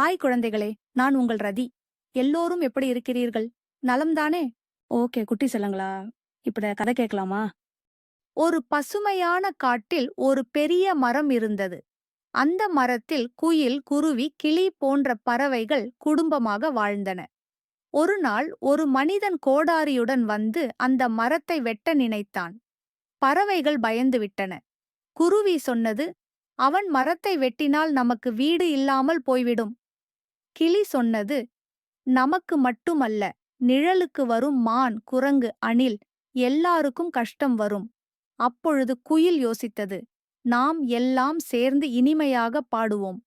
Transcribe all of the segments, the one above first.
Hi குழந்தைகளே நான் உங்கள் ரதி. எல்லோரும் எப்படி இருக்கிறீர்கள்? நலம்தானே. ஓகே குட்டி செல்லங்களா இப்பட கதை கேட்கலாமா? ஒரு பசுமையான காட்டில் ஒரு பெரிய மரம் இருந்தது. அந்த மரத்தில் குயில் குருவி கிளி போன்ற பறவைகள் குடும்பமாக வாழ்ந்தன. ஒரு நாள் ஒரு மனிதன் கோடாரியுடன் வந்து அந்த மரத்தை வெட்ட நினைத்தான். பறவைகள் பயந்து விட்டன. குருவி சொன்னது அவன் மரத்தை வெட்டினால் நமக்கு வீடு இல்லாமல் போய்விடும். கிளி சொன்னது நமக்கு மட்டுமல்ல நிழலுக்கு வரும் மான் குரங்கு அணில் எல்லாருக்கும் கஷ்டம் வரும். அப்பொழுது குயில் யோசித்தது நாம் எல்லாம் சேர்ந்து இனிமையாக பாடுவோம்.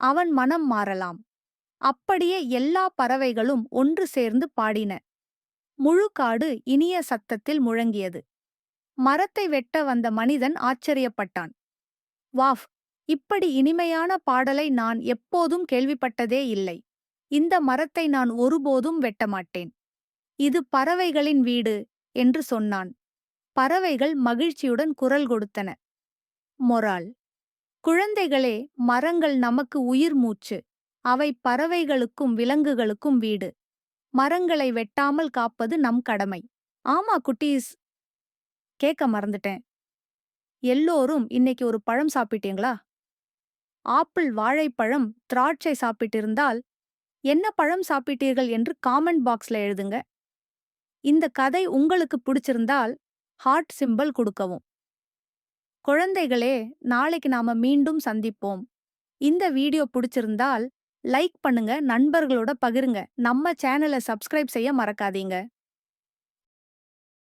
அவன் மனம் மாறலாம். அப்படியே எல்லா பறவைகளும் ஒன்று சேர்ந்து பாடின. முழு காடு இனிய சத்தத்தில் முழங்கியது. மரத்தை வெட்ட வந்த மனிதன் ஆச்சரியப்பட்டான். வாஃப் இப்படி இனிமையான பாடலை நான் எப்போதும் கேள்விப்பட்டதே இல்லை. இந்த மரத்தை நான் ஒருபோதும் வெட்ட மாட்டேன். இது பறவைகளின் வீடு என்று சொன்னான். பறவைகள் மகிழ்ச்சியுடன் குரல் கொடுத்தன. மொரால் குழந்தைகளே மரங்கள் நமக்கு உயிர் மூச்சு. அவை பறவைகளுக்கும் விலங்குகளுக்கும் வீடு. மரங்களை வெட்டாமல் காப்பது நம் கடமை. ஆமா குட்டீஸ். கேட்க மறந்துட்டேன். எல்லோரும் இன்னைக்கு ஒரு பழம் சாப்பிட்டீங்களா? ஆப்பிள் வாழைப்பழம் திராட்சை சாப்பிட்டிருந்தால் என்ன பழம் சாப்பிட்டீர்கள் என்று காமெண்ட் பாக்ஸ்ல எழுதுங்க. இந்த கதை உங்களுக்கு பிடிச்சிருந்தால் ஹார்ட் சிம்பல் கொடுக்கவும். குழந்தைகளே நாளைக்கு நாம மீண்டும் சந்திப்போம். இந்த வீடியோ பிடிச்சிருந்தால் லைக் பண்ணுங்க நண்பர்களோட பகிருங்க. நம்ம சேனலை சப்ஸ்கிரைப் செய்ய மறக்காதீங்க.